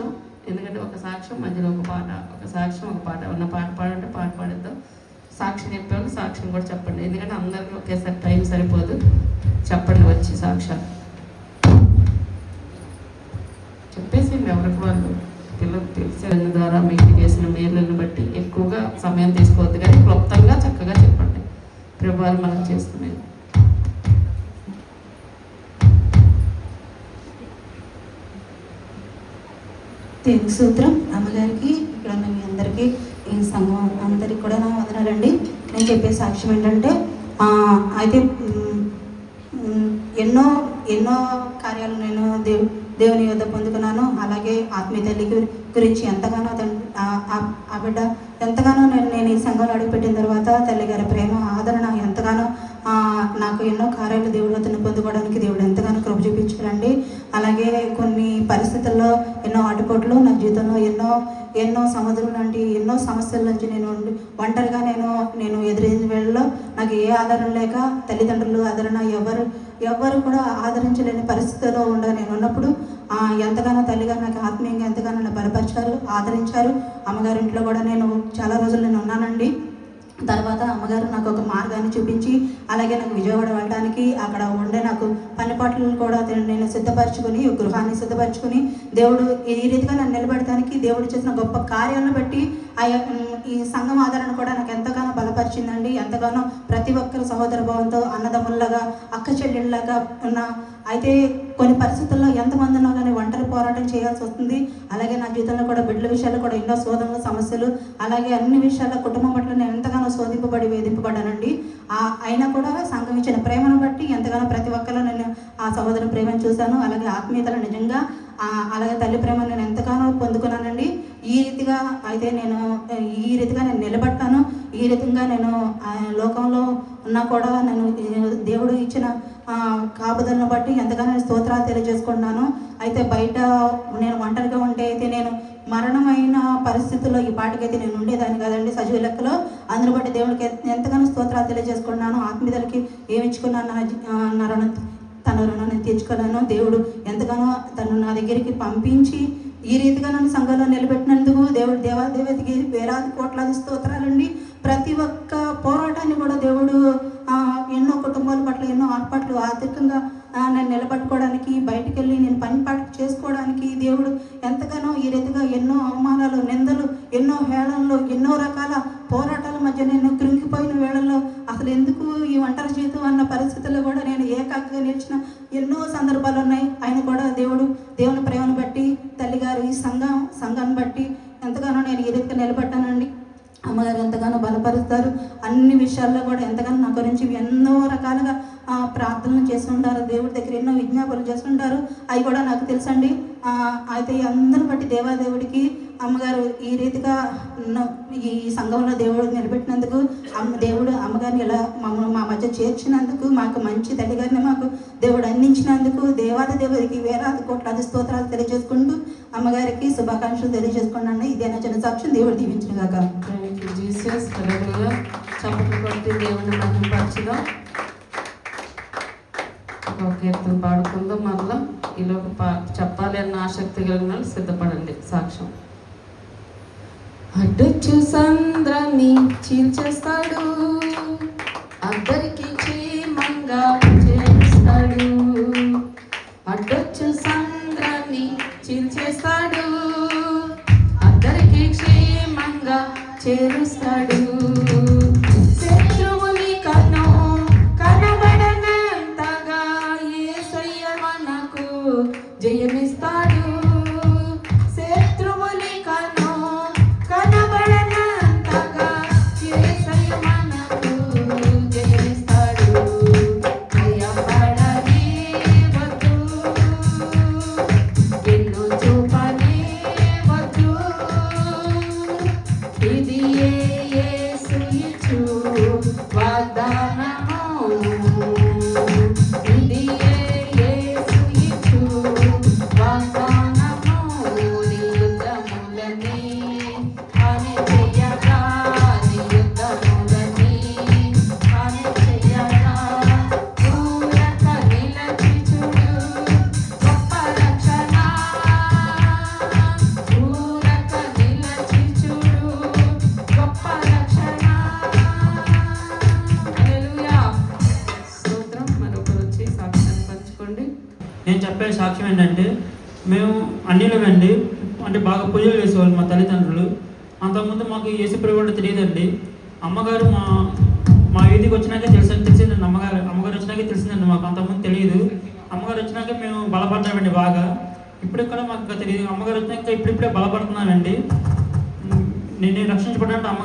సాక్ష్యం. ఎందుకంటే ఒక సాక్ష్యం మధ్యలో ఒక పాట ఒక సాక్ష్యం ఒక పాట. ఉన్న పాట పాడంటే పాట పాడిద్దాం. సాక్ష్యం చెప్పేవాళ్ళు సాక్ష్యం కూడా చెప్పండి. ఎందుకంటే అందరికీ ఒకేసారి టైం సరిపోదు. చెప్పండి వచ్చి సాక్ష్యాలు. చెప్పేసి ఎవరికి వాళ్ళు. పిల్లలు తెలిసిన ద్వారా మీకు చేసిన మేలులను బట్టి ఎక్కువగా సమయం తీసుకోవద్దు కానీ క్లుప్తంగా చక్కగా చెప్పండి. ప్రభువాలు మనం చేస్తున్నాయి తెలుగు సూత్రం అమ్మగారికి ఇక్కడ ఉన్న మీ అందరికీ ఈ సంఘం అందరికి కూడా నా వదనాలండి. నేను చెప్పే సాక్ష్యం ఏంటంటే అయితే ఎన్నో ఎన్నో కార్యాలు నేను దేవు దేవుని యొద్ద పొందుకున్నాను. అలాగే ఆత్మీయ తల్లి గురించి ఎంతగానో ఆ- బిడ్డ ఎంతగానో నేను నేను ఈ సంఘంలో అడుగుపెట్టిన తర్వాత తల్లి గారి ప్రేమ ఆదరణ ఎంతగానో నాకు ఎన్నో కార్యాలు దేవుడు అతను పొందుకోవడానికి దేవుడు ఎంతగానో కృప చూపించారండి అలాగే కొన్ని ఎన్నో నా జీవితంలో ఎన్నో ఎన్నో సముద్రం లాంటి ఎన్నో సమస్యల నుంచి నేను ఒంటరిగా నేను నేను ఎదురైన వేళలో నాకు ఏ ఆధారం లేక తల్లిదండ్రులు ఆదరణ ఎవరు ఎవరు కూడా ఆదరించలేని పరిస్థితిలో ఉండ నేను ఉన్నప్పుడు ఎంతగానో తల్లిగారు నాకు ఆత్మీయంగా ఎంతగానో బలపరిచారు ఆదరించారు. అమ్మగారింట్లో కూడా నేను చాలా రోజులు నేను ఉన్నానండి. తర్వాత అమ్మగారు నాకు ఒక మార్గాన్ని చూపించి అలాగే నాకు విజయవాడ వెళ్ళడానికి అక్కడ ఉండే నాకు పని పాటలను కూడా నేను- సిద్ధపరచుకుని గృహాన్ని సిద్ధపరచుకుని దేవుడు ఈ రీతిగా నన్ను నిలబెడటానికి దేవుడు చేసిన గొప్ప కార్యాలను బట్టి ఆ యొక్క, ఈ సంఘం ఆదరణ కూడా నాకు ఎంతగానో బలపరిచిందండి. ఎంతగానో ప్రతి ఒక్కరు సహోదర భావంతో అన్నదమ్ముల్లాగా అక్క చెల్లెళ్ళలాగా ఉన్న అయితే కొన్ని పరిస్థితుల్లో ఎంతమంది ఉన్నా కానీ ఒంటరి పోరాటం చేయాల్సి వస్తుంది. అలాగే నా జీవితంలో కూడా బిడ్డల విషయాల్లో కూడా ఎన్నో శోధనలు సమస్యలు అలాగే అన్ని విషయాల్లో కుటుంబం పట్ల నేను ఎంతగానో శోధింపబడి వేధింపబడానండి ఆ అయినా కూడా సంఘం ఇచ్చిన ప్రేమను బట్టి ఎంతగానో ప్రతి ఒక్కరూ నేను ఆ సహోదరు ప్రేమను చూశాను. అలాగే ఆత్మీయతలు నిజంగా అలాగే తల్లి ప్రేమను నేను ఎంతగానో పొందుకున్నానండి. ఈ రీతిగా అయితే నేను ఈ రీతిగా నేను నిలబడతాను. ఈ రీతిగా నేను ఆ లోకంలో ఉన్నా కూడా నేను దేవుడు ఇచ్చిన కాపుదలను బట్టి ఎంతగానో స్తోత్రాలు తెలియజేసుకుంటున్నాను. అయితే బయట నేను ఒంటరిగా ఉంటే అయితే నేను మరణమైన పరిస్థితుల్లో ఈ పాటకైతే నేను ఉండేదాన్ని కదండి సజీవ లెక్కలో. అందును బట్టి దేవుడికి ఎంతగానో స్తోత్రాలు తెలియజేసుకున్నాను ఆత్మీయులకి ఏమిచ్చుకున్నాను నా రుణం తన రుణాన్ని తీర్చుకున్నాను. దేవుడు ఎంతగానో తను నా దగ్గరికి పంపించి ఈ రీతిగా నన్ను సంఘంలో నిలబెట్టినందుకు దేవుడు దేవాదేవతకి వేలాది కోట్లాది స్తోత్రాలండి. ప్రతి ఒక్క పోరాటాన్ని కూడా దేవుడు ఎన్నో కుటుంబాల పట్ల ఎన్నో ఆర్పాట్లు ఆర్థికంగా నన్ను నేను నిలబట్టుకోవడానికి బయటకు వెళ్ళి నేను పని పాట చేసుకోవడానికి దేవుడు ఎంతగానో ఈ రీతిగా ఎన్నో అవమానాలు నిందలు ఎన్నో హేళనలు ఎన్నో రకాల పోరాటాల మధ్య నేను కృంగిపోయిన వేళల్లో అసలు ఎందుకు ఈ ఒంటరి జీవితం అన్న పరిస్థితుల్లో కూడా నేను ఏకాగ్రగా నిలిచిన ఎన్నో సందర్భాలు ఉన్నాయి. ఆయన కూడా దేవుడు దేవుని ప్రేమను బట్టి తల్లిగారు ఈ సంఘం సంఘాన్ని బట్టి ఎంతగానో నేను ఈ రీతిగా నిలబడ్డానండి. అమ్మగారు ఎంతగానో బలపరుస్తారు. అన్ని విషయాల్లో కూడా ఎంతగానో నా గురించి ఎన్నో రకాలుగా ప్రార్థనలు చేస్తుంటారు దేవుడి దగ్గర ఎన్నో విజ్ఞాపనలు చేస్తుంటారు. అవి కూడా నాకు తెలుసండి. అయితే ఈ బట్టి దేవాదేవుడికి అమ్మగారు ఈ రీతిగా ఈ సంఘంలో దేవుడు నిలబెట్టినందుకు అమ్మ దేవుడు అమ్మగారిని ఇలా మమ్మల్ని మా మధ్య చేర్చినందుకు మాకు మంచి తల్లిగారిని మాకు దేవుడు అందించినందుకు దేవాది దేవుడికి వేలాది కోట్లాది స్తోత్రాలు తెలియజేసుకుంటూ అమ్మగారికి శుభాకాంక్షలు తెలియజేసుకున్నాను ఇదే నా చిన్న సాక్ష్యం దేవుడు దీవించిన కాక చప్పట్లు కొట్టి దేవుని మహిమపరచుదాం. ఒక కీర్తన పాడుకుందాం మరలా. ఈలోపు పా చెప్పాలి అన్న ఆసక్తి కలిగిన వాళ్ళు సిద్ధపడండి. సాక్ష్యం. అడ్డొచ్చు సంద్రాన్ని చీల్చేస్తాడు అందరికి క్షేమంగా చేస్తాడు. అడ్డొచ్చు సంద్రాన్ని చీల్చేస్తాడు అందరికి క్షేమంగా చేరుస్తాడు.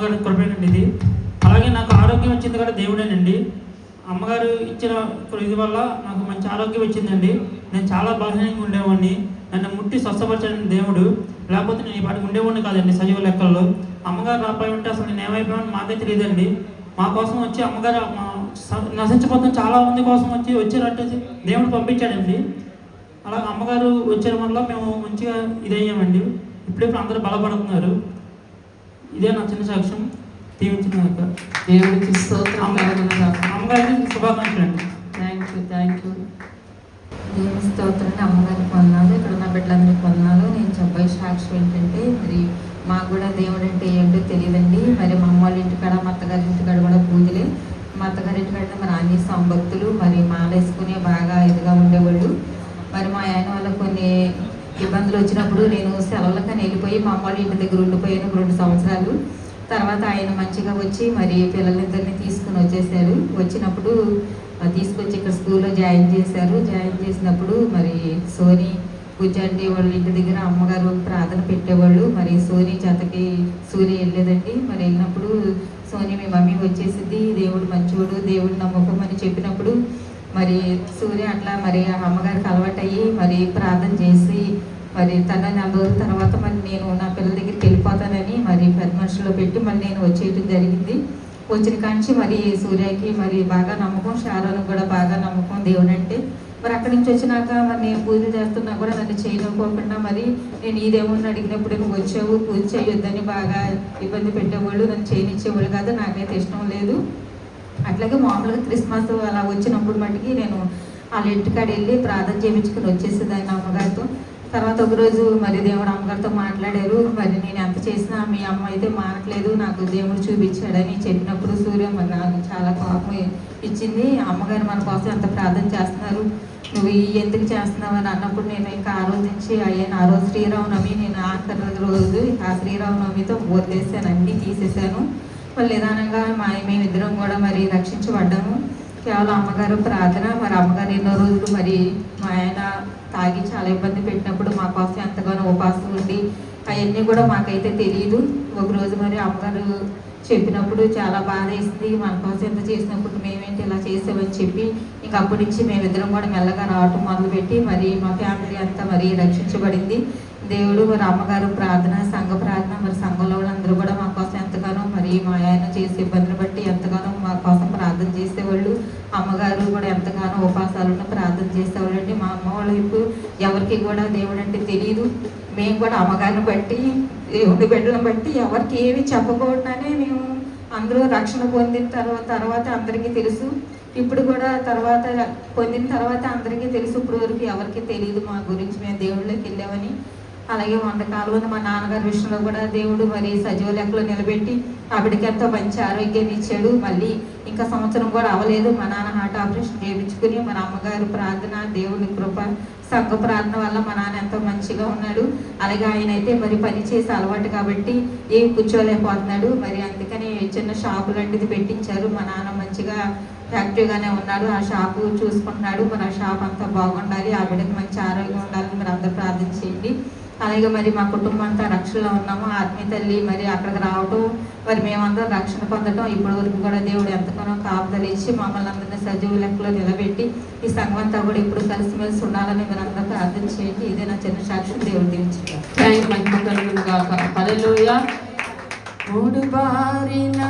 అమ్మగారి కృపేనండి ఇది. అలాగే నాకు ఆరోగ్యం వచ్చింది కూడా దేవుడేనండి. అమ్మగారు ఇచ్చిన ఇది వల్ల నాకు మంచి ఆరోగ్యం వచ్చిందండి. నేను చాలా బలహీనంగా ఉండేవాడిని. నన్ను ముట్టి స్వస్థపరచని దేవుడు. లేకపోతే నేను ఈ పాటికి ఉండేవాడిని కాదండి సజీవ లెక్కల్లో. అమ్మగారు రాపాయి ఉంటే అసలు నేను ఏమైపోయాను మాకే తెలియదండి. మా కోసం వచ్చి అమ్మగారు మా స- నశించిపోతున్న చాలా మంది కోసం వచ్చి వచ్చారంటే దేవుడు పంపించాడండి. అలా అమ్మగారు వచ్చిన వల్ల మేము మంచిగా ఇదయ్యామండి. ఇప్పుడిప్పుడు అందరూ బలపడుతున్నారు. ఇదే నా చిన్న సాక్ష్యం. దీవించిన దేవుడికి స్తోత్రం. అమ్మగారికి శుభాకాంక్షలు అండి. థ్యాంక్ యూ థ్యాంక్ యూ దేవుని స్తోత్రాన్ని అమ్మగారికి వందనాలు. ఇక్కడ ఉన్న బిడ్డలందరికీ వందనాలు. నేను చెప్పే సాక్ష్యం ఏంటంటే మరి మాకు కూడా దేవుడు అంటే ఏంటో తెలియదండి. మరి మా అమ్మ వాళ్ళ ఇంటికాడ మా అత్తగారి ఇంటికాడ కూడా పూజలే. మా అత్తగారి ఇంటికాడ మరి ఆంజనేయ స్వామి భక్తులు మరి మాల వేసుకుని బాగా ఇదిగా ఉండేవాళ్ళు. మరి మా ఆయన వల్ల కొన్ని ఇబ్బందులు వచ్చినప్పుడు నేను సెలవులకు వెళ్ళిపోయి మా అమ్మ ఇంటి దగ్గర ఉండిపోయాను రెండు సంవత్సరాలు. తర్వాత ఆయన మంచిగా వచ్చి మరి పిల్లలిద్దరిని తీసుకుని వచ్చేసారు. వచ్చినప్పుడు తీసుకొచ్చి ఇక్కడ స్కూల్లో జాయిన్ చేశారు. జాయిన్ చేసినప్పుడు మరి సోనీ పూజాంటి వాళ్ళ ఇంటి దగ్గర అమ్మగారు ప్రార్థన పెట్టేవాళ్ళు. మరి సోనీ చేతకి సూర్య వెళ్ళేదండి మరి వెళ్ళినప్పుడు సోనీ మీ మమ్మీ వచ్చేసింది. దేవుడు మంచివాడు దేవుడు నమ్మకం అని చెప్పినప్పుడు మరి సూర్య అట్లా మరి ఆ అమ్మగారికి అలవాటయ్యి మరి ప్రార్థన చేసి మరి తన నెల తర్వాత మరి నేను నా పిల్లల దగ్గరికి వెళ్ళిపోతానని మరి పెద్ద మనుషులో పెట్టి మరి నేను వచ్చేయటం జరిగింది. వచ్చిన కాంచి మరి సూర్యకి మరి బాగా నమ్మకం శారోను కూడా బాగా నమ్మకం దేవుడు అంటే మరి అక్కడి నుంచి వచ్చినాక మరి నేను పూజ చేస్తున్నా కూడా నన్ను చేయనుకోకుండా మరి నేను ఈ దేవుడిని అడిగినప్పుడు నువ్వు వచ్చావు పూజ చేయొద్దని బాగా ఇబ్బంది పెట్టేవాళ్ళు నన్ను చేయనిచ్చేవాళ్ళు కాదు నాకైతే ఇష్టం లేదు. అట్లాగే మామూలుగా క్రిస్మస్ అలా వచ్చినప్పుడు మటుకి నేను వాళ్ళ ఇంటికాడ వెళ్ళి ప్రార్థన చేయించుకుని వచ్చేసేదాన్ని అమ్మగారితో. తర్వాత ఒకరోజు మరి దేవుడు అమ్మగారితో మాట్లాడారు. మరి నేను ఎంత చేసినా మీ అమ్మ అయితే మానట్లేదు నాకు దేవుడు చూపించాడని చెప్పినప్పుడు సూర్య మరి నాకు చాలా కోపం ఇచ్చింది. అమ్మగారు మన కోసం ఎంత ప్రార్థన చేస్తున్నారు? నువ్వు ఈ ఎందుకు చేస్తున్నావు అని అన్నప్పుడు నేను ఇంకా ఆ రోజు నుంచి అయ్యాను ఆ రోజు శ్రీరామనవమి నేను ఆఖరి రోజు ఆ శ్రీరామనవమితో వదిలేసాను అన్నీ తీసేసాను మరి నిదానంగా మా మేమిద్దరం కూడా మరి రక్షించబడ్డాము. కేవలం అమ్మగారు ప్రార్థన మరి అమ్మగారు ఎన్నో రోజులు మరి మా ఆయన తాగి చాలా ఇబ్బంది పెట్టినప్పుడు మా కోసం ఎంతగానో ఉపాసం ఉండి అవన్నీ కూడా మాకైతే తెలియదు ఒక రోజు మరి అమ్మగారు చెప్పినప్పుడు చాలా బాధ వేసింది. మన కోసం ఎంత చేసినప్పుడు మేమేంటి ఇలా చేసామని చెప్పి ఇంకా అప్పటి నుంచి మేమిద్దరం కూడా మెల్లగా రావటం మొదలుపెట్టి మరి మా ఫ్యామిలీ అంతా మరి రక్షించబడింది. దేవుడు మరి అమ్మగారు ప్రార్థన సంఘ ప్రార్థన మరి సంఘంలో వాళ్ళందరూ కూడా మా కోసం ఎంతగానో మరి మా ఆయన చేసే ఇబ్బందిని బట్టి ఎంతగానో మా కోసం ప్రార్థన చేసేవాళ్ళు. అమ్మగారు కూడా ఎంతగానో ఉపాసాలను ప్రార్థన చేసేవాళ్ళు అండి మా అమ్మ వాళ్ళ ఇప్పుడు ఎవరికి కూడా దేవుడు అంటే తెలియదు మేము కూడా అమ్మగారిని బట్టి దేవుడి బిడ్డలను బట్టి ఎవరికి ఏమి చెప్పకుండానే మేము అందరూ రక్షణ పొందిన తర్వాత తర్వాత అందరికీ తెలుసు. ఇప్పుడు కూడా తర్వాత పొందిన తర్వాత అందరికీ తెలుసు. ఇప్పుడు వరకు ఎవరికి తెలియదు మా గురించి మేము దేవుళ్ళకి వెళ్ళామని. అలాగే వందకాలం మా నాన్నగారి విషయంలో కూడా దేవుడు మరి సజీవ లెక్కలో నిలబెట్టి ఆవిడకి ఎంతో మంచి ఆరోగ్యాన్ని ఇచ్చాడు మళ్ళీ ఇంకా సంవత్సరం కూడా అవ్వలేదు. మా నాన్న హార్ట్ ఆపరేషన్ చేయించుకుని మన అమ్మగారు ప్రార్థన దేవుని కృప సంఘ ప్రార్థన వల్ల మా నాన్న ఎంతో మంచిగా ఉన్నాడు. అలాగే ఆయన అయితే మరి పని చేసే అలవాటు కాబట్టి ఏం కూర్చోలేకపోతున్నాడు. మరి అందుకని చిన్న షాపు లాంటిది పెట్టించారు. మా నాన్న మంచిగా యాక్టివ్గానే ఉన్నాడు. ఆ షాపు చూసుకుంటున్నాడు. మరి ఆ షాప్ అంతా బాగుండాలి. ఆ బిడ్డకి మంచి ఆరోగ్యం ఉండాలని మీరు అందరూ ప్రార్థించేయండి అలాగే మరి మా కుటుంబం అంతా రక్షణలో ఉన్నాము. ఆత్మీయ తల్లి మరి అక్కడికి రావటం మరి మేమందరం రక్షణ పొందటం ఇప్పటి వరకు కూడా దేవుడు ఎంతగానో కాపుదలు ఇచ్చి మమ్మల్ని అందరినీ సజీవ లెక్కలో నిలబెట్టి ఈ సంఘం అంతా కూడా ఇప్పుడు కలిసిమెలిసి ఉండాలని మీరు అందరూ ప్రార్థన చేయండి. ఇదే నా చిన్న సాక్ష్యం దేవుడు దీవించారు మూడు బారిన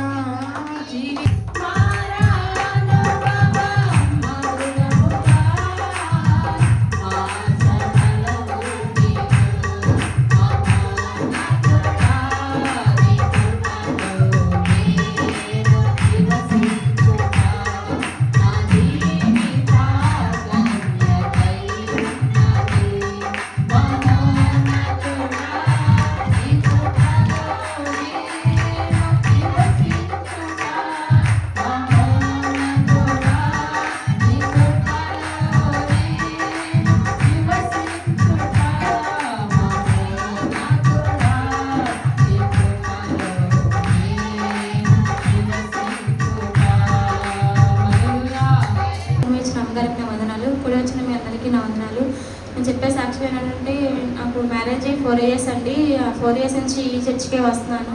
ఫోర్ ఇయర్స్ అండి ఫోర్ ఇయర్స్ నుంచి ఈ చర్చికే వస్తున్నాను.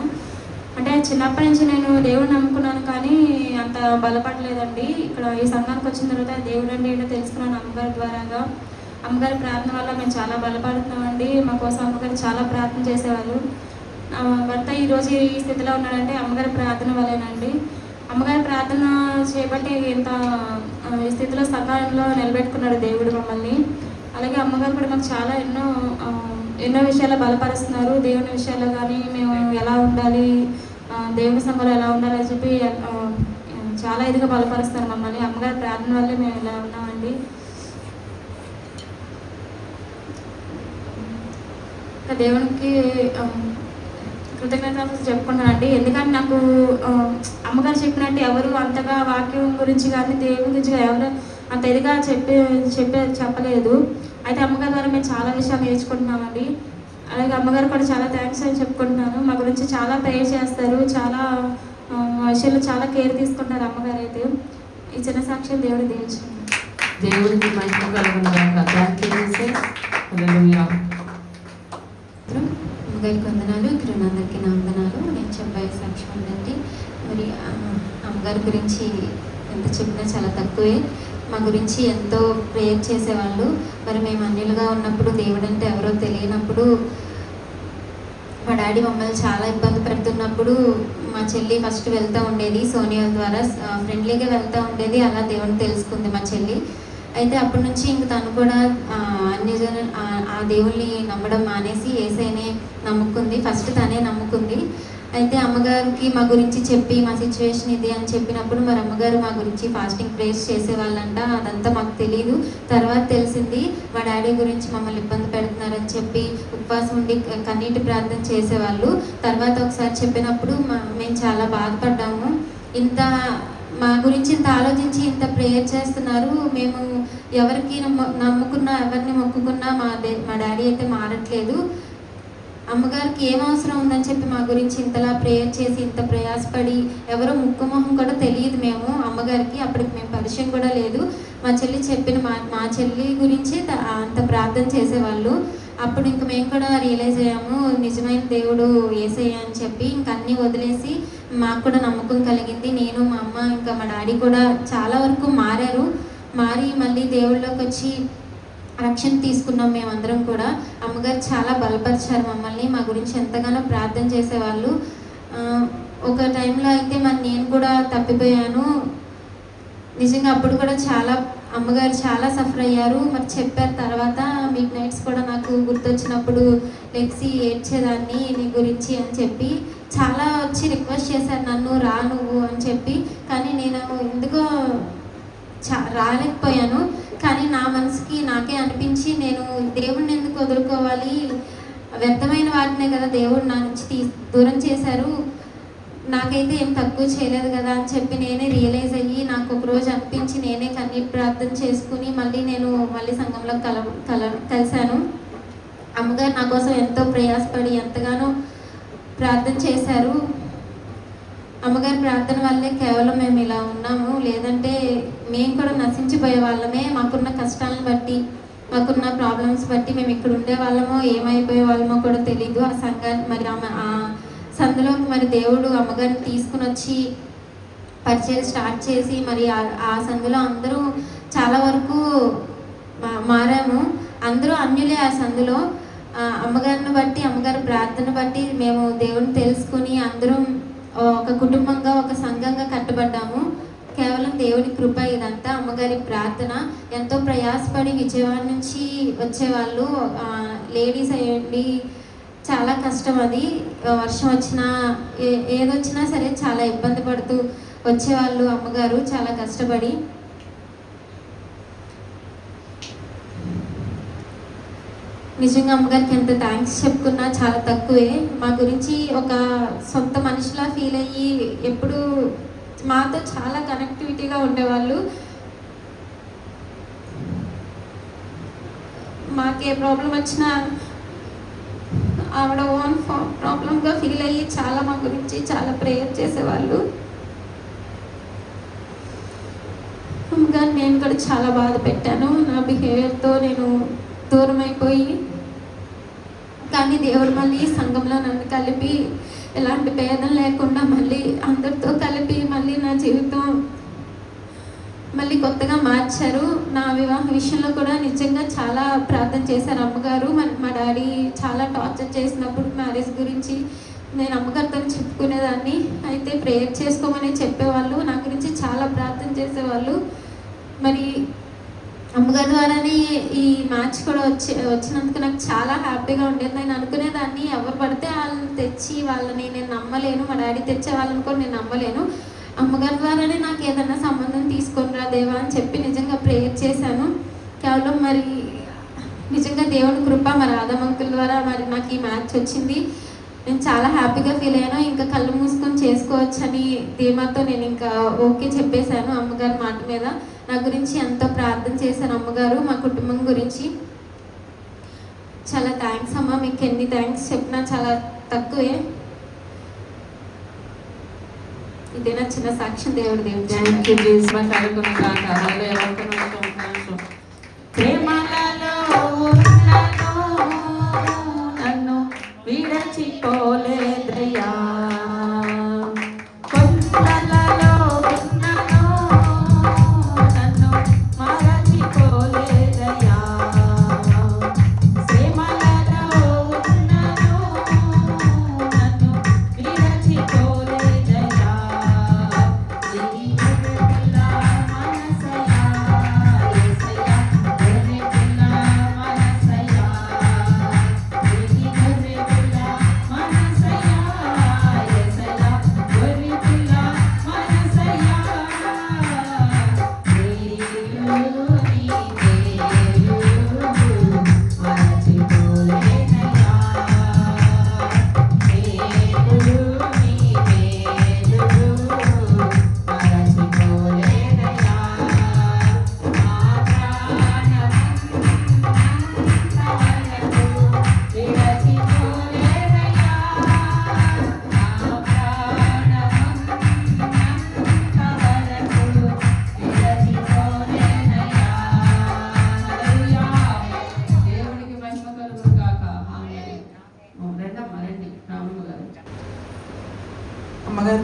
అంటే చిన్నప్పటి నుంచి నేను దేవుడిని నమ్ముకున్నాను కానీ అంత బలపడలేదండి. ఇక్కడ ఈ సంఘానికి వచ్చిన తర్వాత దేవుడు అంటే ఏంటో తెలుసుకున్నాను అమ్మగారి ద్వారాగా. అమ్మగారి ప్రార్థన వల్ల మేము చాలా బలపడుతున్నామండి. మా కోసం అమ్మగారు చాలా ప్రార్థన చేసేవారు. భర్త ఈరోజు ఈ స్థితిలో ఉన్నాడంటే అమ్మగారి ప్రార్థన వల్లేనండి. అమ్మగారి ప్రార్థన చేపట్టి ఇంత ఈ స్థితిలో సకాలంలో నిలబెట్టుకున్నాడు దేవుడు మమ్మల్ని. అలాగే అమ్మగారు కూడా మాకు చాలా ఎన్నో ఎన్నో విషయాలు బలపరుస్తున్నారు. దేవుని విషయాల్లో కానీ మేము ఎలా ఉండాలి దేవుని సంఘంలో ఎలా ఉండాలి అని చెప్పి చాలా ఇదిగా బలపరుస్తారు మమ్మల్ని. అమ్మగారి ప్రార్థన వల్లే మేము ఇలా ఉన్నామండి. దేవునికి కృతజ్ఞతలు చెప్పుకున్నానండి ఎందుకంటే నాకు అమ్మగారు చెప్పినట్టు ఎవరు అంతగా వాక్యం గురించి కానీ దేవుని గురించి ఎవరు అంత ఇదిగా చెప్పి చెప్పే చెప్పలేదు. అయితే అమ్మగారి ద్వారా మేము చాలా విషయాలు నేర్చుకుంటున్నామండి. అలాగే అమ్మగారు కూడా చాలా థ్యాంక్స్ అని చెప్పుకుంటున్నాను. మా గురించి చాలా ప్రేయర్ చేస్తారు. చాలా విషయంలో చాలా కేర్ తీసుకుంటారు అమ్మగారు అయితే ఈ చిన్న సాక్ష్యం దేవుడు దీవించండి. దేవుడికి మహిమ హల్లెలూయా అమ్మగారికి వందనాలు ఇక్కడ అందరికీ నా వందనాలు నేను చెప్పే సాక్ష్యం ఏంటంటే మరి అమ్మగారి గురించి ఎంత చెప్పినా చాలా తక్కువే. మా గురించి ఎంతో ప్రేయర్ చేసేవాళ్ళు. మరి మేము అన్యులుగా ఉన్నప్పుడు దేవుడు అంటే ఎవరో తెలియనప్పుడు మా డాడీ మమ్మల్ని చాలా ఇబ్బంది పెడుతున్నప్పుడు మా చెల్లి ఫస్ట్ వెళ్తూ ఉండేది సోనియా ద్వారా. ఫ్రెండ్లీగా వెళ్తూ ఉండేది. అలా దేవుని తెలుసుకుంది మా చెల్లి. అయితే అప్పటి నుంచి ఇంక తను కూడా ఆ, అన్ని జన ఆ- దేవుణ్ణి నమ్మడం మానేసి ఏసైనే నమ్ముకుంది. ఫస్ట్ తనే నమ్ముకుంది. అయితే అమ్మగారికి మా గురించి చెప్పి మా సిచ్యువేషన్ ఇది అని చెప్పినప్పుడు మరి అమ్మగారు మా గురించి ఫాస్టింగ్ ప్రేస్ చేసేవాళ్ళంట. అదంతా మాకు తెలియదు తర్వాత తెలిసింది మా డాడీ గురించి మమ్మల్ని ఇబ్బంది పెడుతున్నారని చెప్పి ఉపవాసం ఉండి కన్నీటి ప్రార్థన చేసేవాళ్ళు. తర్వాత ఒకసారి చెప్పినప్పుడు మా మేము చాలా బాధపడ్డాము. ఇంత మా గురించి ఇంత ఆలోచించి ఇంత ప్రేయర్ చేస్తున్నారు. మేము ఎవరికి నమ్ముకున్నా ఎవరిని మొక్కుకున్నా మా దే మా డాడీ అయితే మారట్లేదు. అమ్మగారికి ఏం అవసరం ఉందని చెప్పి మా గురించి ఇంతలా ప్రేయర్ చేసి ఇంత ప్రయాసపడి ఎవరో ముక్కు మొహం కూడా తెలియదు మేము అమ్మగారికి. అప్పటికి మేము పరిచయం కూడా లేదు. మా చెల్లి చెప్పిన మా మా చెల్లి గురించి అంత ప్రార్థన చేసేవాళ్ళు. అప్పుడు ఇంక మేము కూడా రియలైజ్ అయ్యాము నిజమైన దేవుడు ఏసయ్య అని చెప్పి ఇంక అన్నీ వదిలేసి మాకు కూడా నమ్మకం కలిగింది. నేను మా అమ్మ ఇంకా మా డాడీ కూడా చాలా వరకు మారారు. మారి మళ్ళీ దేవుళ్ళకి వచ్చి రక్షణ తీసుకున్నాం మేమందరం కూడా. అమ్మగారు చాలా బలపరిచారు మమ్మల్ని మా గురించి ఎంతగానో ప్రార్థన చేసేవాళ్ళు. ఒక టైంలో అయితే మరి నేను కూడా తప్పిపోయాను. నిజంగా అప్పుడు కూడా చాలా అమ్మగారు చాలా సఫర్ అయ్యారు. మరి చెప్పారు తర్వాత మిడ్ నైట్స్ కూడా నాకు గుర్తొచ్చినప్పుడు లెక్సీ ఏడ్చేదాన్ని నీ గురించి అని చెప్పి. చాలా వచ్చి రిక్వెస్ట్ చేశారు నన్ను రా నువ్వు అని చెప్పి. కానీ నేను ఎందుకో రాలేకపోయాను. కానీ నా మనసుకి నాకే అనిపించి నేను దేవుణ్ణి ఎందుకు వదులుకోవాలి? వ్యర్థమైన వాటినే కదా దేవుడు నా నుంచి తీ దూరం చేశారు. నాకైతే ఏం తక్కువ చేయలేదు కదా అని చెప్పి నేనే రియలైజ్ అయ్యి నాకు ఒక రోజు అనిపించి నేనే కన్నీటి ప్రార్థన చేసుకుని మళ్ళీ నేను మళ్ళీ సంఘంలో కల కల కలిశాను. అమ్మగారు నా కోసం ఎంతో ప్రయాసపడి ఎంతగానో ప్రార్థన చేశారు. అమ్మగారి ప్రార్థన వల్లే కేవలం మేము ఇలా ఉన్నాము. లేదంటే మేము కూడా నశించిపోయే వాళ్ళమే. మాకున్న కష్టాలను బట్టి మాకున్న ప్రాబ్లమ్స్ బట్టి మేము ఇక్కడ ఉండే వాళ్ళమో ఏమైపోయే వాళ్ళమో కూడా తెలీదు. ఆ సంఘాన్ని మరి ఆమె ఆ సందులోకి మరి దేవుడు అమ్మగారిని తీసుకుని వచ్చి పరిచయం స్టార్ట్ చేసి మరి ఆ- ఆ సందులో అందరూ చాలా వరకు మారాము. అందరూ అన్యులే ఆ సందులో. అమ్మగారిని బట్టి అమ్మగారి ప్రార్థన బట్టి మేము దేవుని తెలుసుకుని అందరం ఒక కుటుంబంగా ఒక సంఘంగా కట్టబడ్డాము. కేవలం దేవుడి కృప ఇదంతా అమ్మగారి ప్రార్థన. ఎంతో ప్రయాసపడి విజయవాడ నుంచి వచ్చేవాళ్ళు. లేడీస్ అయ్యండి చాలా కష్టం అది. వర్షం వచ్చినా ఏ ఏదొచ్చినా సరే చాలా ఇబ్బంది పడుతూ వచ్చేవాళ్ళు అమ్మగారు చాలా కష్టపడి. నిజంగా అమ్మగారికి ఎంత థ్యాంక్స్ చెప్పుకున్నా చాలా తక్కువే. మా గురించి ఒక సొంత మనిషిలా ఫీల్ అయ్యి ఎప్పుడు మాతో చాలా కనెక్టివిటీగా ఉండేవాళ్ళు. మాకు ఏ ప్రాబ్లం వచ్చినా ఆవిడ ఓన్ ప్రాబ్లంగా ఫీల్ అయ్యి చాలా మా గురించి చాలా ప్రేయర్ చేసేవాళ్ళు. కానీ నేను కూడా చాలా బాధ పెట్టాను. నా బిహేవియర్తో నేను దూరం అయిపోయి కానీ దేవుడు మళ్ళీ సంఘంలో నన్ను కలిపి ఎలాంటి భేదం లేకుండా మళ్ళీ అందరితో కలిపి మళ్ళీ నా జీవితం మళ్ళీ కొత్తగా మార్చారు. నా వివాహ విషయంలో కూడా నిజంగా చాలా ప్రార్థన చేశారు అమ్మగారు. మా డాడీ చాలా టార్చర్ చేసినప్పుడు మ్యారేజ్ గురించి నేను అమ్మగారితో చెప్పుకునేదాన్ని. అయితే ప్రేయర్ చేసుకోమని చెప్పేవాళ్ళు నా గురించి చాలా ప్రార్థన చేసేవాళ్ళు. మరి అమ్మగారి ద్వారానే ఈ మ్యాచ్ కూడా వచ్చి వచ్చినందుకు నాకు చాలా హ్యాపీగా ఉండేది. నేను అనుకునేదాన్ని ఎవరు పడితే వాళ్ళు తెచ్చి వాళ్ళని నేను నమ్మలేను. మా డాడీ తెచ్చే వాళ్ళని కూడా నేను నమ్మలేను. అమ్మగారి ద్వారానే నాకు ఏదైనా సంబంధం తీసుకొని రా దేవా అని చెప్పి నిజంగా ప్రేయర్ చేశాను. కేవలం మరి నిజంగా దేవుని కృప మరి ఆదమంకుల ద్వారా మరి నాకు ఈ మ్యాచ్ వచ్చింది. నేను చాలా హ్యాపీగా ఫీల్ అయ్యాను. ఇంకా కళ్ళు మూసుకొని చేసుకోవచ్చని ధీమాతో నేను ఇంకా ఓకే చెప్పేశాను అమ్మగారి మాట మీద. నా గురించి ఎంతో ప్రార్థన చేశారు అమ్మగారు మా కుటుంబం గురించి. చాలా థ్యాంక్స్ అమ్మ మీకు ఎన్ని థ్యాంక్స్ చెప్పినా చాలా తక్కువే. ఇదే నా చిన్న సాక్ష్యం దేవుడి దేవుడు థ్యాంక్ యూ కాక ప్రేమలలో నన్ను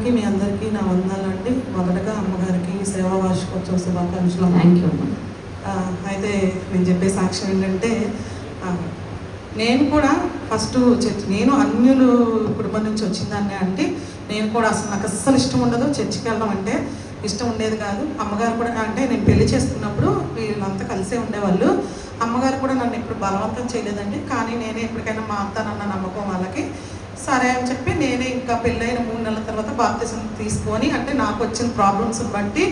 అమ్మగారికి మీ అందరికీ నా వందనాలండి. మొదటగా అమ్మగారికి సేవా వార్షికోత్సవ శుభాకాంక్షలు థ్యాంక్ యూ అయితే నేను చెప్పే సాక్ష్యం ఏంటంటే నేను కూడా ఫస్ట్ చర్చ్ నేను అన్యులు కుటుంబం నుంచి వచ్చిందాన్ని అంటే నేను కూడా అసలు నాకు అస్సలు ఇష్టం ఉండదు చర్చికి వెళ్ళడం అంటే. ఇష్టం ఉండేది కాదు. అమ్మగారు కూడా అంటే నేను పెళ్ళి చేసుకున్నప్పుడు వీళ్ళంతా కలిసే ఉండేవాళ్ళు. అమ్మగారు కూడా నన్ను ఎప్పుడు బలవంతం చేయలేదండి. కానీ నేనే ఎప్పటికైనా మారుతానన్న నమ్మకం వాళ్ళకి సరే అని చెప్పి నేనే ఇంకా పెళ్ళైన మూడు నెలల తర్వాత బాప్తిజం తీసుకొని అంటే నాకు వచ్చిన ప్రాబ్లమ్స్ బట్టి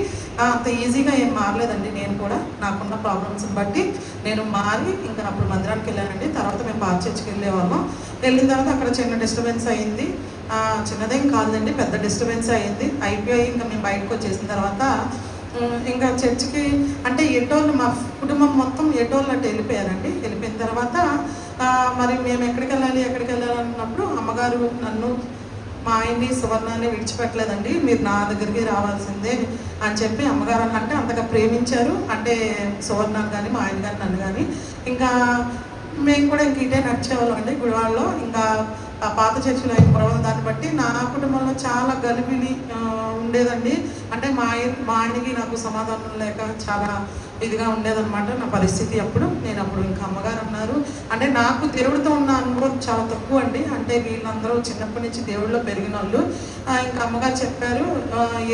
అంత ఈజీగా ఏం మారలేదండి నేను కూడా. నాకున్న ప్రాబ్లమ్స్ బట్టి నేను మారి ఇంకా అప్పుడు మందిరానికి వెళ్ళానండి. తర్వాత మేము బాప్ చర్చికి వెళ్ళేవాళ్ళం. వెళ్ళిన తర్వాత అక్కడ చిన్న డిస్టర్బెన్స్ అయింది. చిన్నదేం కాదండి పెద్ద డిస్టర్బెన్స్ అయింది. అయిపోయి ఇంకా మేము బయటకు వచ్చేసిన తర్వాత ఇంకా చర్చికి అంటే ఎటోళ్ళు మా కుటుంబం మొత్తం ఎటోళ్ళు అంటే వెళ్ళిపోయారండి. వెళ్ళిపోయిన తర్వాత మరి మేము ఎక్కడికి వెళ్ళాలి ఎక్కడికి వెళ్ళాలి అన్నప్పుడు అమ్మగారు నన్ను మా ఆయన్ని సువర్ణాన్ని విడిచిపెట్టలేదండి మీరు నా దగ్గరికి రావాల్సిందే అని చెప్పి అమ్మగారు అని అంటే అంతగా ప్రేమించారు అంటే సువర్ణ కానీ మా ఆయన కానీ నన్ను కానీ ఇంకా మేము కూడా ఇంక ఇటే నడిచేవాళ్ళం అండి గుడివాళ్ళలో ఇంకా ఆ పాత చర్చిలో అయిన గొడవలు దాన్ని బట్టి నా కుటుంబంలో చాలా గలిబిలి ఉండేదండి. అంటే మా ఆయన మా ఆయనకి నాకు సమాధానం లేక చాలా ఇదిగా ఉండేదన్నమాట నా పరిస్థితి అప్పుడు. నేను అప్పుడు ఇంకా అమ్మగారు అన్నారు అంటే నాకు దేవుడితో ఉన్న అనుభవం చాలా తక్కువ అండి. అంటే వీళ్ళందరూ చిన్నప్పటి నుంచి దేవుడిలో పెరిగిన వాళ్ళు ఇంకా అమ్మగారు చెప్పారు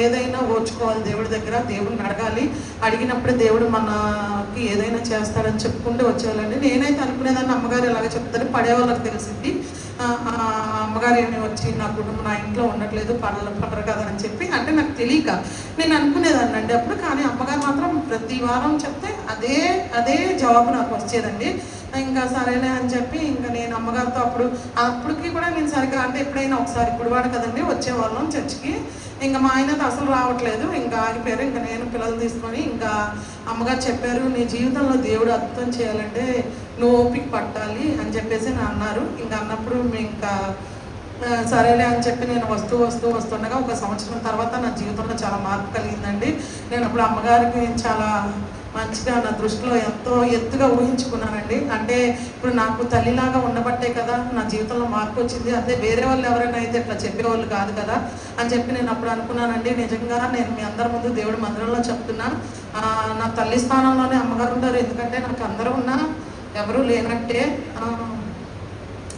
ఏదైనా ఓర్చుకోవాలి దేవుడి దగ్గర దేవుడిని అడగాలి. అడిగినప్పుడే దేవుడు మనకి ఏదైనా చేస్తాడని చెప్పుకుంటూ వచ్చేవాళ్ళండి. నేనైతే అనుకునేదాన్ని అమ్మగారు ఎలాగ చెప్తారు పడే వాళ్ళకి తెలిసింది అమ్మగారిని వచ్చి నా కుటుంబం నా ఇంట్లో ఉండట్లేదు పడలు పడరు కదా అని చెప్పి అంటే నాకు తెలియక నేను అనుకునేదాన్ని అండి అప్పుడు. కానీ అమ్మగారు మాత్రం ప్రతి వారం చెప్తే అదే అదే జవాబు నాకు వచ్చేదండి. ఇంకా సరేలే అని చెప్పి ఇంకా నేను అమ్మగారితో అప్పుడు అప్పటికి కూడా నేను సరిగ్గా అంటే ఎప్పుడైనా ఒకసారి గుడివాడు కదండి వచ్చేవాళ్ళం చర్చికి. ఇంకా మా ఆయన అసలు రావట్లేదు. ఇంకా ఆగిపోయారు ఇంకా నేను పిల్లలు తీసుకొని ఇంకా అమ్మగారు చెప్పారు నీ జీవితంలో దేవుడు అర్థం చేయాలంటే నువ్వు ఓపిక పట్టాలి అని చెప్పేసి నా అన్నారు. ఇంకా అన్నప్పుడు మేము ఇంకా సరేలే అని చెప్పి నేను వస్తూ వస్తూ వస్తుండగా ఒక సంవత్సరం తర్వాత నా జీవితంలో చాలా మార్పు కలిగిందండి. నేను అప్పుడు అమ్మగారికి చాలా మంచిగా నా దృష్టిలో ఎంతో ఎత్తుగా ఊహించుకున్నానండి. అంటే ఇప్పుడు నాకు తల్లిలాగా ఉండబట్టే కదా నా జీవితంలో మార్పు వచ్చింది. అదే వేరే వాళ్ళు ఎవరైనా అయితే ఇట్లా చెప్పేవాళ్ళు కాదు కదా అని చెప్పి నేను అప్పుడు అనుకున్నానండి. నిజంగా నేను మీ అందరి ముందు దేవుడి మందిరంలో చెప్తున్నాను నా తల్లి స్థానంలోనే అమ్మగారు ఉన్నారు ఎందుకంటే నాకు అందరూ ఉన్నా ఎవరూ లేనట్టే.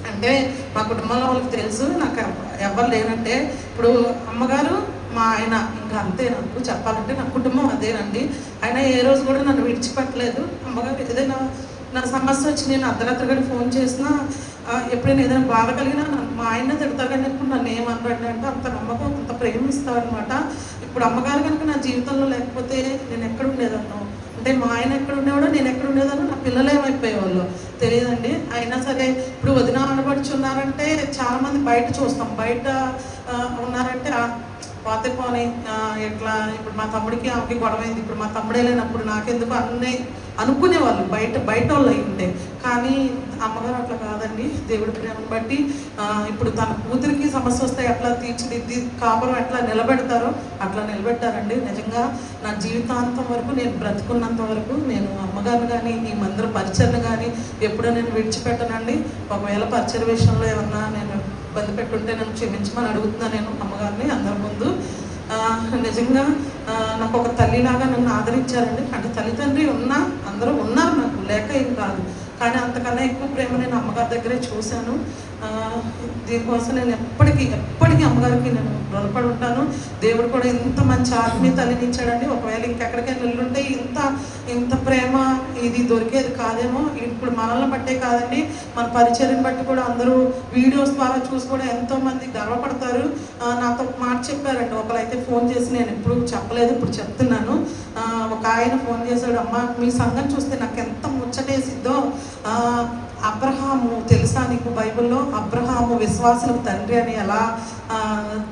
అంటే మా కుటుంబంలో వాళ్ళకి తెలుసు నాకు ఎవరు లేనంటే ఇప్పుడు అమ్మగారు మా ఆయన ఇంకా అంతే నాకు చెప్పాలంటే నా కుటుంబం అదేనండి. ఆయన ఏ రోజు కూడా నన్ను విడిచిపెట్టలేదు. అమ్మగారు ఏదైనా నా సమస్య వచ్చి నేను అర్ధరాత్రి గడి ఫోన్ చేసినా ఎప్పుడైనా ఏదైనా బాధ కలిగినా మా ఆయన తిడతారు కానీ ఇప్పుడు నన్ను ఏమన్నాడు అంటే అంత నమ్మకం అంత ప్రేమిస్తారనమాట ఇప్పుడు అమ్మగారు కనుక నా జీవితంలో లేకపోతే నేను ఎక్కడ ఉండేదాన్ని అంటే మా ఆయన ఎక్కడ ఉండేవాడో నేను ఎక్కడ ఉండేదానో నా పిల్లలు ఏమైపోయేవాళ్ళు? తెలియదండి. అయినా సరే ఇప్పుడు వదిన ఆడబడుచున్నారంటే చాలామంది బయట చూస్తాం. బయట ఉన్నారంటే పోతే పోనీ ఎట్లా ఇట్లా ఇప్పుడు మా తమ్ముడికి ఆమెకి గొడవైంది. ఇప్పుడు మా తమ్ముడే లేనప్పుడు నాకెందుకు అన్నీ అనుకునేవాళ్ళు. బయట బయట వాళ్ళు అయి ఉంటే. కానీ అమ్మగారు అట్లా కాదండి. దేవుడి ప్రేమను బట్టి ఇప్పుడు తన కూతురికి సమస్య వస్తే ఎట్లా తీర్చిదిద్ది కాపురం ఎట్లా నిలబెడతారో అట్లా నిలబెట్టారండి. నిజంగా నా జీవితాంతం వరకు నేను బ్రతుకున్నంత వరకు నేను అమ్మగారిని కానీ ఈ మందిర పరిచయను కానీ ఎప్పుడూ నేను విడిచిపెట్టనండి. ఒకవేళ పరిచయ విషయంలో ఏమన్నా నేను ఇబ్బంది పెట్టుంటే నన్ను క్షమించమని అడుగుతున్నా నేను అమ్మగారిని అందరి ముందు. నిజంగా నాకు ఒక తల్లిలాగా నన్ను ఆదరించారండి. అంటే తల్లిదండ్రి ఉన్నా అందరూ ఉన్నారు నాకు లేక ఏం కాదు. కానీ అంతకన్నా ఎక్కువ ప్రేమ నేను అమ్మగారి దగ్గరే చూశాను. దీనికోసం నేను ఎప్పటికీ ఎప్పటికీ అమ్మగారికి నేను రుణపడి ఉంటాను. దేవుడు కూడా ఇంత మంచి ఆత్మీయత తల్లినిచ్చాడండి ఒకవేళ ఇంకెక్కడికైనా వెళ్ళుంటే ఇంత ఇంత ప్రేమ ఇది దొరికేది కాదేమో. ఇప్పుడు మనల్ని బట్టే కాదండి. మన పరిచయం బట్టి కూడా అందరూ వీడియోస్ ద్వారా చూసి కూడా ఎంతోమంది గర్వపడతారు. నాతో మాట చెప్పారండి. ఒకరైతే ఫోన్ చేసి నేను ఎప్పుడు చెప్పలేదు ఇప్పుడు చెప్తున్నాను. ఒక ఆయన ఫోన్ చేశాడు అమ్మ మీ సంఘం చూస్తే నాకు ఎంత ముచ్చటేసిద్దో అబ్రహాము తెలుసా నీకు బైబిల్లో? అబ్రహాము విశ్వాసులకు తండ్రి అని ఎలా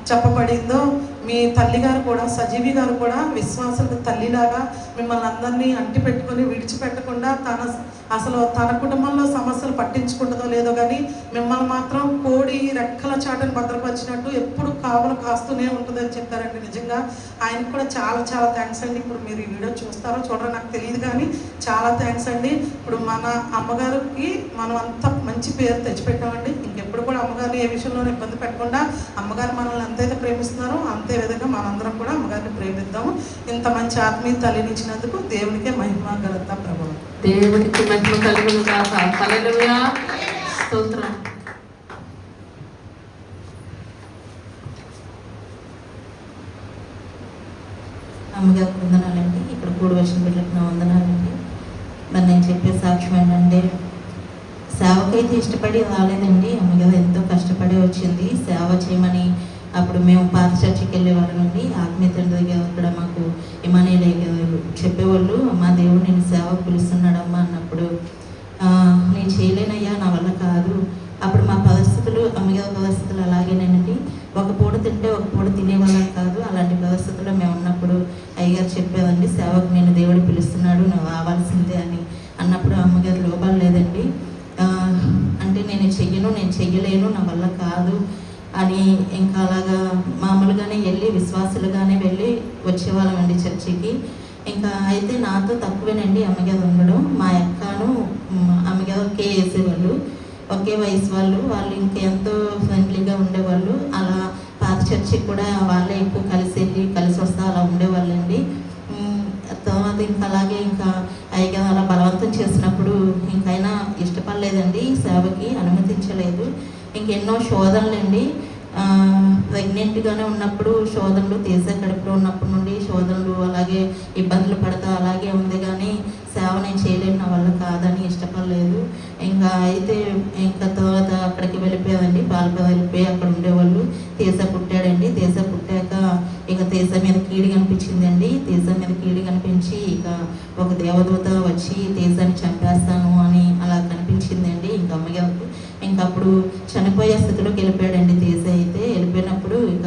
చెప్పబడిందో మీ తల్లిగారు కూడా సజీవి గారు కూడా విశ్వాసులకు తల్లిలాగా మిమ్మల్ని అందరినీ అంటి పెట్టుకొని విడిచిపెట్టకుండా తన అసలు తన కుటుంబంలో సమస్యలు పట్టించుకుంటుందో లేదో కానీ మిమ్మల్ని మాత్రం కోడి రెక్కల చాటను భద్రపరిచినట్టు ఎప్పుడు కావలు కాస్తూనే ఉంటుందని చెప్పారండి నిజంగా. ఆయనకు కూడా చాలా చాలా థ్యాంక్స్ అండి. ఇప్పుడు మీరు ఈ వీడియో చూస్తారో చూడరో నాకు తెలియదు కానీ చాలా థ్యాంక్స్ అండి. ఇప్పుడు మన అమ్మగారికి మనం అంత మంచి పేరు తెచ్చిపెట్టామండి. ఇంకెప్పుడు కూడా అమ్మగారిని ఏ విషయంలోనూ ఇబ్బంది పెట్టకుండా అమ్మగారు మనల్ని ఎంతైతే ప్రేమిస్తున్నారో అంతే విధంగా మనందరం కూడా అమ్మగారిని ప్రేమిద్దాము. ఇంత మంచి ఆత్మీయ తల్లినిచ్చినందుకు దేవునికే మహిమ గలత ప్రభావం. దేవునికి మహిమ కలుగును కాక హల్లెలూయా. స్తోత్రం. అమ్మగారికి వందనాలండి. ఇక్కడ కూడి వచ్చిన బిడ్డలకు నా వందనాలండి. మరి నేను చెప్పే సాక్ష్యం ఏంటంటే సేవకైతే ఇష్టపడి రాలేదండి. అమ్మగారు ఎంతో కష్టపడి వచ్చింది. సేవ చేయమని అప్పుడు మేము పాత చర్చికి వెళ్ళేవాళ్ళమండి ఆత్మీయ తండ్రి దగ్గర అక్కడ మాకు ఇమానేలే గారు చెప్పేవాళ్ళు మా దేవుడు నేను సేవకు పిలుస్తున్నాడమ్మా అన్నప్పుడు నేను చేయలేనయ్యా నా వల్ల కాదు. అప్పుడు మా పరిస్థితులు అమ్మగారి పరిస్థితులు అలాగేనండి. ఒక పూట తింటే ఒక పూట తినేవాళ్ళం కాదు. అలాంటి పరిస్థితుల్లో మేము ఉన్నప్పుడు అయ్యగారు చెప్పేదండి సేవకు నేను దేవుడు పిలుస్తున్నాడు నువ్వు రావాల్సిందే అని. అన్నప్పుడు అమ్మగారు లోపాలు లేదండి. అంటే నేను చెయ్యను నేను చెయ్యలేను నా వల్ల కాదు అని ఇంకా అలాగా మామూలుగానే వెళ్ళి విశ్వాసులుగానే వెళ్ళి వచ్చేవాళ్ళమండి చర్చికి. ఇంకా అయితే నాతో తక్కువేనండి అమ్మగారు ఉండడం. మా అక్కను అమ్మగారు ఒకే వేసేవాళ్ళు ఒకే వయసు వాళ్ళు. వాళ్ళు ఇంకెంతో ఫ్రెండ్లీగా ఉండేవాళ్ళు. అలా పాత చర్చికి కూడా వాళ్ళే ఎక్కువ కలిసి వెళ్ళి కలిసి వస్తా అలా ఉండేవాళ్ళండి. తర్వాత ఇంకా అలాగే ఇంకా అయ్యగారు అలా బలవంతం చేసినప్పుడు ఇంకైనా ఇష్టపడలేదండి సేవకి అనుమతించలేదు. ఇంకెన్నో శోధనలండి. ప్రెగ్నెంట్గానే ఉన్నప్పుడు శోధనలు తీసే కడుపులో ఉన్నప్పటి నుండి శోధనలు అలాగే ఇబ్బందులు పడతా అలాగే ఉంది కానీ సేవ నేను చేయలేను నా వల్ల కాదని ఇష్టపడలేదు. ఇంకా అయితే ఇంకా తర్వాత అక్కడికి వెళ్ళిపోయామండి. పాలపద వెళ్ళిపోయి అక్కడ ఉండేవాళ్ళు. తీస పుట్టాడండి తీస పుట్టాక ఇక తీస మీద కీడి కనిపించిందండి. తీస మీద కీడి కనిపించి ఇక ఒక దేవదూత వచ్చి తీసని చంపేస్తాను అని అలా కనిపించిందండి. ఇంకా అమ్మగారికి ఇంకా అప్పుడు చనిపోయే స్థితిలోకి వెళ్ళిపోయాడండి తేజ అయితే. వెళ్ళిపోయినప్పుడు ఇక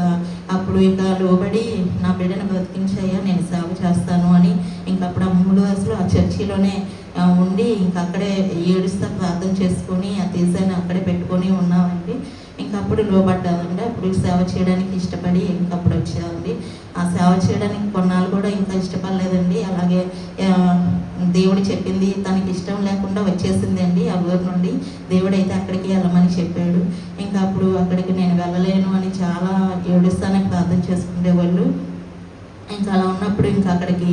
అప్పుడు ఇక లోబడి నా బిడ్డను బ్రతికించాయా నేను సేవ చేస్తాను అని ఇంకా అప్పుడు ఆ మూడు వయసులో ఆ చర్చిలోనే ఉండి ఇంకా అక్కడే ఏడుస్తా ప్రార్థన చేసుకొని ఆ తీసాని అక్కడే పెట్టుకొని ఉన్నామండి. ఇంకా అప్పుడు లోబడ్డామండి. అప్పుడు సేవ చేయడానికి ఇష్టపడి ఇంకప్పుడు వచ్చామండి. ఆ సేవ చేయడానికి కొన్నాళ్ళు కూడా ఇంకా ఇష్టపడలేదండి. అలాగే దేవుడు చెప్పింది తనకి ఇష్టం లేకుండా వచ్చేసింది అండి ఆ ఊరు నుండి. దేవుడైతే అక్కడికి వెళ్ళమని చెప్పాడు. ఇంకా అప్పుడు అక్కడికి నేను వెళ్ళలేను అని చాలా ఏడుస్తానని ప్రార్థన చేసుకునేవాళ్ళు. ఇంకా అలా ఉన్నప్పుడు ఇంకా అక్కడికి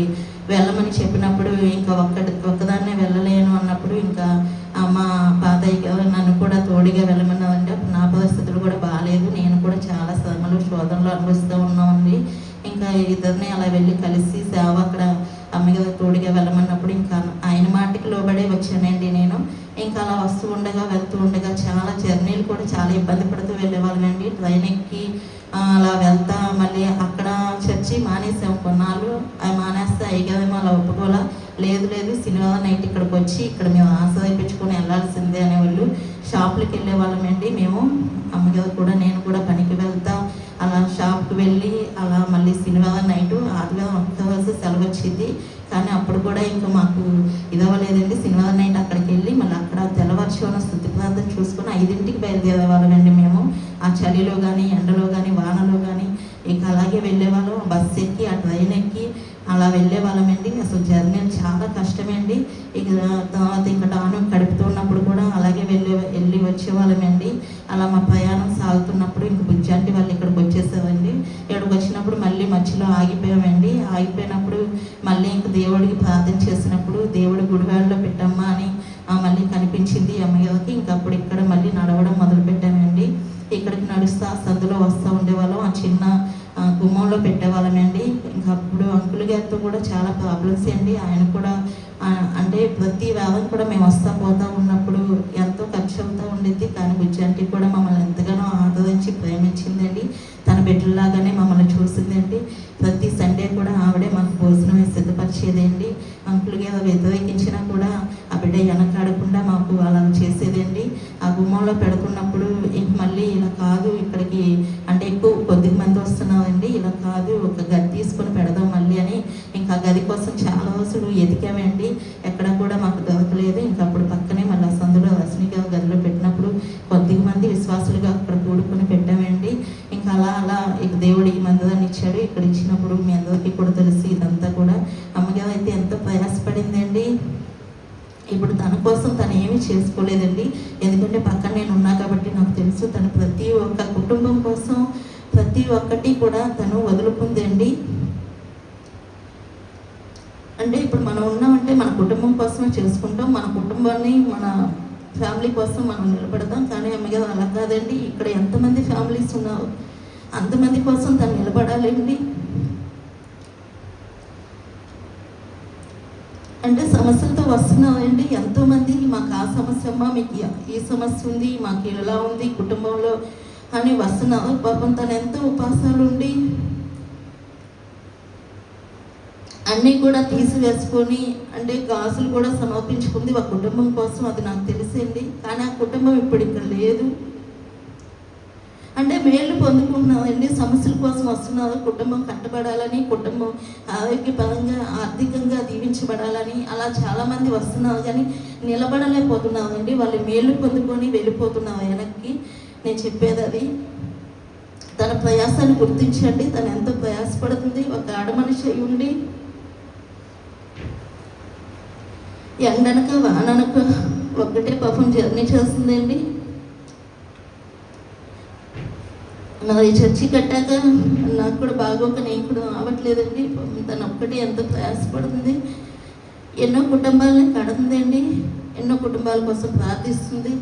వెళ్ళమని చెప్పినప్పుడు ఇంకా ఒక్కటి ఒక్కదాన్నే వెళ్ళలేను అన్నప్పుడు ఇంకా మా పాతయ్య గారు నన్ను కూడా తోడుగా వెళ్ళమన్నదంటే అప్పుడు నా పరిస్థితులు కూడా బాగాలేదు నేను కూడా చాలా శ్రమలు శోధనలు అనుభవిస్తూ ఉన్నామండి. ఇంకా ఇద్దరిని అలా వెళ్ళి కలిసి సేవ అక్కడ అమ్మగారు తోడుగా వెళ్ళమన్నప్పుడు ఇంకా ఆయన మాటకి లోబడే వచ్చానండి నేను. ఇంకా అలా వస్తూ ఉండగా వెళ్తూ ఉండగా చాలా జర్నీలు కూడా చాలా ఇబ్బంది పడుతూ వెళ్ళేవాళ్ళమండి. ట్రైన్ ఎక్కి అలా వెళ్తా మళ్ళీ అక్కడ చర్చి మానేసాం. కొన్నాళ్ళు అవి మానేస్తే అయ్యగారేమో అలా ఒప్పుకోలా లేదు లేదు సినిమా నైట్ ఇక్కడికి వచ్చి ఇక్కడ మేము ఆశ్రయించుకొని వెళ్ళాల్సిందే అనేవాళ్ళు. షాపులకి వెళ్ళే వాళ్ళమండి మేము. అమ్మగారు కూడా నేను కూడా పనికి వెళ్తా. అలా షాప్కి వెళ్ళి అలా మళ్ళీ సినిమా నైట్ ఆదివారం ఒక్క రోజు సెలవు వచ్చింది కానీ అప్పుడు కూడా ఇంకా మాకు ఇదవ్వలేదండి. సినిమా నైట్ అక్కడికి వెళ్ళి మళ్ళీ అక్కడ తెల్లవారుజామున స్థుతి ప్రార్థన చూసుకొని ఐదింటికి బయలుదేరేవాళ్ళమండి మేము. ఆ చలిలో కానీ ఎండలో కానీ వానలో కానీ ఇంకా అలాగే వెళ్ళేవాళ్ళం. బస్సు ఎక్కి ఆ ట్రైన్ ఎక్కి అలా వెళ్ళే వాళ్ళమండి అసలు జర్నీ చాలా కష్టమండి. ఇక తర్వాత ఇంకా డాను గడుపుతున్నప్పుడు కూడా అలాగే వెళ్ళే వెళ్ళి వచ్చేవాళ్ళమండి అలా మా ప్రయాణం సాగుతున్నప్పుడు ఇంక బుజ్జంటి వాళ్ళు ఇక్కడికి వచ్చేసారండి. ఇక్కడికి వచ్చినప్పుడు మళ్ళీ మధ్యలో ఆగిపోయామండి. ఆగిపోయినప్పుడు మళ్ళీ ఇంక దేవుడికి ప్రార్థన చేసినప్పుడు దేవుడి గుడివాడలో పెట్టమ్మా అని మళ్ళీ కనిపించింది అమ్మగారికి. ఇంకా అప్పుడు ఇక్కడ మళ్ళీ నడవడం మొదలు పెట్టామండి. ఇక్కడికి ఆ సందులో వస్తూ ఉండేవాళ్ళం. ఆ చిన్న గుమ్మంలో పెట్టేవాళ్ళమండి అంకుల్ గారితో కూడా చాలా ప్రాబ్లమ్స్ అండి. ఆయన కూడా అంటే ప్రతి వారం కూడా మేము వస్తా పోతా ఉన్నప్పుడు ఎంతో ఖర్చు అవుతూ ఉండేది. కానీ గుజ్జంటి కూడా మమ్మల్ని ఎంతగానో ఆదరించి ప్రేమించిందండి. తన బిడ్డలాగానే మమ్మల్ని చూసిందండి. ప్రతి సండే కూడా ఆవిడే మాకు భోజనం సిద్ధపరిచేదండి. అంకుల్ గారు వ్యతిరేకించినా కూడా ఆ బిడ్డ వెనకాడకుండా మాకు అలా చేసేదండి. ఆ గుమ్మంలో పెడుకున్నప్పుడు ఇంక మళ్ళీ ఇలా కాదు ఇక్కడికి అంటే ఎక్కువ కొద్ది మంది వస్తున్నారండి. ఇలా కాదు ఒక గది తీసుకొని పెడదాం మళ్ళీ అని ఇంకా ఆ గది కోసం చాలా రోజులు ఎతికామండి ఎక్కడ కూడా మాకు దొరకలేదు. ఇంకా అప్పుడు పక్కనే మళ్ళీ ఆ సందులో రశ్మి గారు గదిలో పెట్టినప్పుడు కొద్ది మంది విశ్వాసులుగా అక్కడ కూడుకొని పెట్టామండి. ఇంకా అలా అలా ఇక దేవుడు ఈ మందుదాన్ని ఇచ్చాడు. ఇక్కడ ఇచ్చినప్పుడు మీ అందరికీ కూడా తెలిసి ఇదంతా కూడా. అమ్మగారు అయితే ఎంతో ప్రయాసపడిందండి. ఇప్పుడు తన కోసం తను ఏమీ చేసుకోలేదండి. ఎందుకంటే పక్కన నేను ఉన్నా కాబట్టి నాకు తెలుసు తను ప్రతి ఒక్క కుటుంబం కోసం ప్రతి ఒక్కటి కూడా తను వదులుకుందండి. అంటే ఇప్పుడు మనం ఉన్నామంటే మన కుటుంబం కోసమే చేసుకుంటాం మన కుటుంబాన్ని మన ఫ్యామిలీ కోసం మనం నిలబడతాం. కానీ అమ్మగారు అలా కాదండి. ఇక్కడ ఎంతమంది ఫ్యామిలీస్ ఉన్నారు? అంతమంది కోసం తను నిలబడాలండి. అంటే సమస్యలతో వస్తున్నారండి ఎంతోమంది మాకు ఆ సమస్య అమ్మా మీకు ఈ- ఈ సమస్య ఉంది మాకు ఇలా ఉంది కుటుంబంలో అని వస్తున్నారు. పాపం తను ఎంతో ఉపాసాలు ఉండి అన్నీ కూడా తీసివేసుకొని అంటే గాసులు కూడా సమర్పించుకుంది ఒక కుటుంబం కోసం అది నాకు తెలిసింది. కానీ ఆ కుటుంబం ఇప్పుడు ఇక్కడ లేదు. అంటే మేలు పొందుకుంటున్నారండి సమస్యల కోసం వస్తున్నారు కుటుంబం కట్టబడాలని కుటుంబం ఆరోగ్యపరంగా ఆర్థికంగా దీవించబడాలని అలా చాలామంది వస్తున్నారు. కానీ నిలబడలేకపోతున్నారండి వాళ్ళు మేలు పొందుకొని వెళ్ళిపోతున్నారు వెనక్కి. నేను చెప్పేది అది. తన ప్రయాసాన్ని గుర్తించండి. తను ఎంతో ప్రయాసపడుతుంది. ఒక ఆడ మనిషి ఉండి ఎండనక వాననక ఒక్కటే పాపం జర్నీ చేస్తుందండి. మరి చర్చి కట్టాక నాకు కూడా బాగోక నేను కూడా రావట్లేదండి. తను ఒక్కటి ఎంత ప్రయాసపడుతుంది. ఎన్నో కుటుంబాలని కడుతుందండి. ఎన్నో కుటుంబాల కోసం ప్రార్థిస్తుంది.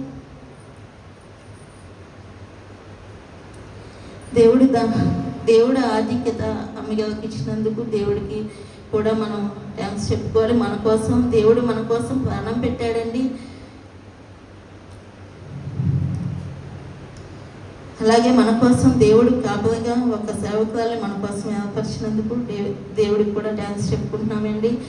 దేవుడి దా దేవుడి ఆధిక్యత అమ్మగారికి ఇచ్చినందుకు దేవుడికి కూడా మనం థ్యాంక్స్ చెప్పుకోవాలి. మన కోసం దేవుడు మన కోసం ప్రాణం పెట్టాడండి. అలాగే మన కోసం దేవుడు కాపలగా ఒక సేవకురాలు మన కోసం ఏర్పరిచినందుకు దేవుడికి కూడా థ్యాంక్స్ చెప్పుకుంటున్నామండి.